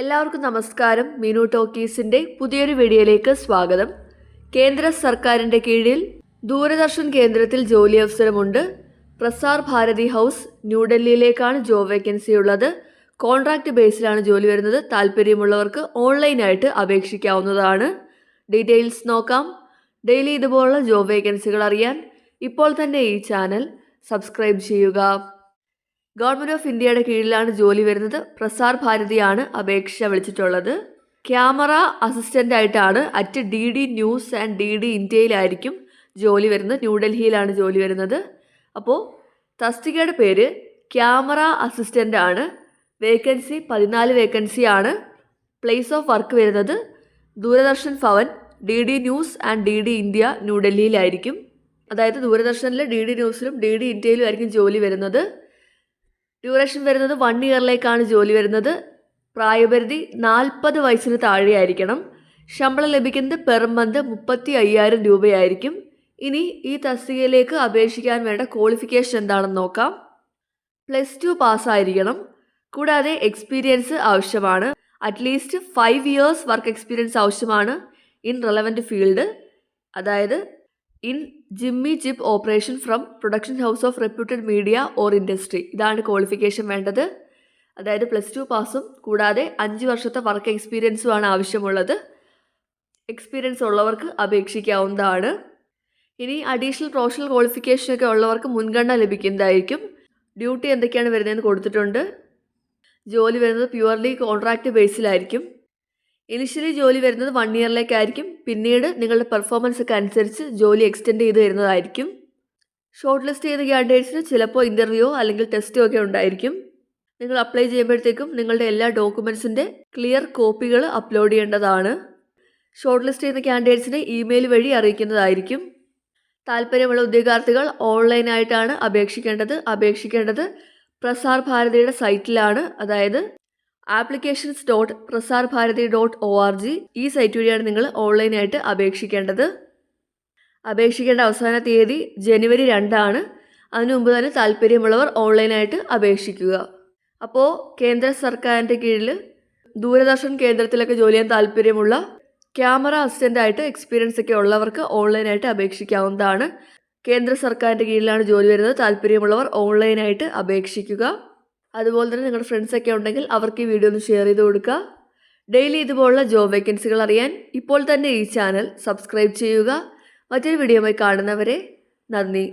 എല്ലാവർക്കും നമസ്കാരം. മീനു ടോക്കീസിന്റെ പുതിയൊരു വീഡിയോയിലേക്ക് സ്വാഗതം. കേന്ദ്ര സർക്കാരിന്റെ കീഴിൽ ദൂരദർശൻ കേന്ദ്രത്തിൽ ജോലി അവസരമുണ്ട്. പ്രസാർ ഭാരതി ഹൗസ് ന്യൂഡൽഹിയിലേക്കാണ് ജോബ് വേക്കൻസി ഉള്ളത്. കോൺട്രാക്ട് ബേസിലാണ് ജോലി വരുന്നത്. താല്പര്യമുള്ളവർക്ക് ഓൺലൈനായിട്ട് അപേക്ഷിക്കാവുന്നതാണ്. ഡീറ്റെയിൽസ് നോക്കാം. ഡെയിലി ഇതുപോലുള്ള ജോബ് വേക്കൻസികൾ അറിയാൻ ഇപ്പോൾ തന്നെ ഈ ചാനൽ സബ്സ്ക്രൈബ് ചെയ്യുക. ഗവൺമെന്റ് ഓഫ് ഇന്ത്യയുടെ കീഴിലാണ് ജോലി വരുന്നത്. പ്രസാർ ഭാരതിയാണ് അപേക്ഷ വിളിച്ചിട്ടുള്ളത്. ക്യാമറ അസിസ്റ്റന്റ് ആയിട്ടാണ് at D D news and D D ഇന്ത്യയിലായിരിക്കും ജോലി വരുന്നത്. ന്യൂഡൽഹിയിലാണ് ജോലി വരുന്നത്. അപ്പോൾ തസ്തികയുടെ പേര് ക്യാമറ അസിസ്റ്റന്റ് ആണ്. വേക്കൻസി പതിനാല് വേക്കൻസി ആണ്. പ്ലേസ് ഓഫ് വർക്ക് വരുന്നത് Doordarshan Bhavan D D news and D D India ന്യൂഡൽഹിയിലായിരിക്കും അതായത് ദൂരദർശനിലെ ഡി ഡി ന്യൂസിലും ഡി ഡി ഇന്ത്യയിലും ആയിരിക്കും ജോലി വരുന്നത്. ഡ്യൂറേഷൻ വരുന്നത് വൺ ഇയറിലേക്കാണ് ജോലി വരുന്നത്. പ്രായപരിധി നാൽപ്പത് വയസ്സിന് താഴെയായിരിക്കണം. ശമ്പളം ലഭിക്കുന്നത് പെർ മന്ത് മുപ്പത്തി അയ്യായിരം രൂപയായിരിക്കും. ഇനി ഈ തസ്തികയിലേക്ക് അപേക്ഷിക്കാൻ വേണ്ട ക്വാളിഫിക്കേഷൻ എന്താണെന്ന് നോക്കാം. പ്ലസ് ടു പാസ്സായിരിക്കണം കൂടാതെ എക്സ്പീരിയൻസ് ആവശ്യമാണ്. At least five years work experience ആവശ്യമാണ്. ഇൻ റെലവന്റ് ഫീൽഡ് അതായത് in jimmy jib operation from production house of reputed media or industry. ഇതാണ് ക്വാളിഫിക്കേഷൻ വേണ്ടത്. അതായത് പ്ലസ് ടു പാസും കൂടാതെ അഞ്ച് വർഷത്തെ വർക്ക് എക്സ്പീരിയൻസും ആണ് ആവശ്യമുള്ളത്. എക്സ്പീരിയൻസ് ഉള്ളവർക്ക് അപേക്ഷിക്കാവുന്നതാണ്. ഇനി അഡീഷണൽ പ്രൊഫഷണൽ ക്വാളിഫിക്കേഷനൊക്കെ ഉള്ളവർക്ക് മുൻഗണന ലഭിക്കുന്നതായിരിക്കും. ഡ്യൂട്ടി എന്തൊക്കെയാണ് വരുന്നതെന്ന് കൊടുത്തിട്ടുണ്ട്. ജോലി വരുന്നത് പ്യുവർലി കോൺട്രാക്റ്റ് ബേസിലായിരിക്കും. ഇനിഷ്യലി ജോലി വരുന്നത് വൺ ഇയറിലേക്കായിരിക്കും പിന്നീട് നിങ്ങളുടെ പെർഫോമൻസ് ഒക്കെ അനുസരിച്ച് ജോലി എക്സ്റ്റെൻഡ് ചെയ്ത് വരുന്നതായിരിക്കും. ഷോർട്ട് ലിസ്റ്റ് ചെയ്ത ക്യാൻഡിഡേറ്റ്സിന് ചിലപ്പോൾ ഇന്റർവ്യൂയോ അല്ലെങ്കിൽ ടെസ്റ്റോ ഒക്കെ ഉണ്ടായിരിക്കും. നിങ്ങൾ അപ്ലൈ ചെയ്യുമ്പോഴത്തേക്കും നിങ്ങളുടെ എല്ലാ ഡോക്യുമെൻസിന്റെ ക്ലിയർ കോപ്പികൾ അപ്ലോഡ് ചെയ്യേണ്ടതാണ്. ഷോർട്ട് ലിസ്റ്റ് ചെയ്യുന്ന ക്യാൻഡിഡേറ്റ്സിനെ ഇമെയിൽ വഴി അറിയിക്കുന്നതായിരിക്കും. താല്പര്യമുള്ള ഉദ്യോഗാർത്ഥികൾ ഓൺലൈനായിട്ടാണ് അപേക്ഷിക്കേണ്ടത്. അപേക്ഷിക്കേണ്ടത് പ്രസാർ ഭാരതിയുടെ സൈറ്റിലാണ് അതായത് applications dot Prasar Bharati dot O R G ഈ സൈറ്റ് വഴിയാണ് നിങ്ങൾ ഓൺലൈനായിട്ട് അപേക്ഷിക്കേണ്ടത്. അപേക്ഷിക്കേണ്ട അവസാന തീയതി ജനുവരി രണ്ടാണ്. അതിനു മുമ്പ് തന്നെ താല്പര്യമുള്ളവർ ഓൺലൈനായിട്ട് അപേക്ഷിക്കുക. അപ്പോൾ കേന്ദ്ര സർക്കാരിന്റെ കീഴിൽ ദൂരദർശൻ കേന്ദ്രത്തിലൊക്കെ ജോലി ചെയ്യാൻ താല്പര്യമുള്ള ക്യാമറ അസിസ്റ്റന്റായിട്ട് എക്സ്പീരിയൻസ് ഒക്കെ ഉള്ളവർക്ക് ഓൺലൈനായിട്ട് അപേക്ഷിക്കാവുന്നതാണ്. കേന്ദ്ര സർക്കാരിന്റെ കീഴിലാണ് ജോലി വരുന്നത്. താല്പര്യമുള്ളവർ ഓൺലൈനായിട്ട് അപേക്ഷിക്കുക. അതുപോലെ തന്നെ നിങ്ങളുടെ ഫ്രണ്ട്സൊക്കെ ഉണ്ടെങ്കിൽ അവർക്ക് ഈ വീഡിയോ ഒന്ന് ഷെയർ ചെയ്ത് കൊടുക്കുക. ഡെയിലി ഇതുപോലുള്ള ജോബ് വേക്കൻസികൾ അറിയാൻ ഇപ്പോൾ തന്നെ ഈ ചാനൽ സബ്സ്ക്രൈബ് ചെയ്യുക. മറ്റൊരു വീഡിയോയുമായി കാണുന്നവരെ നന്ദി.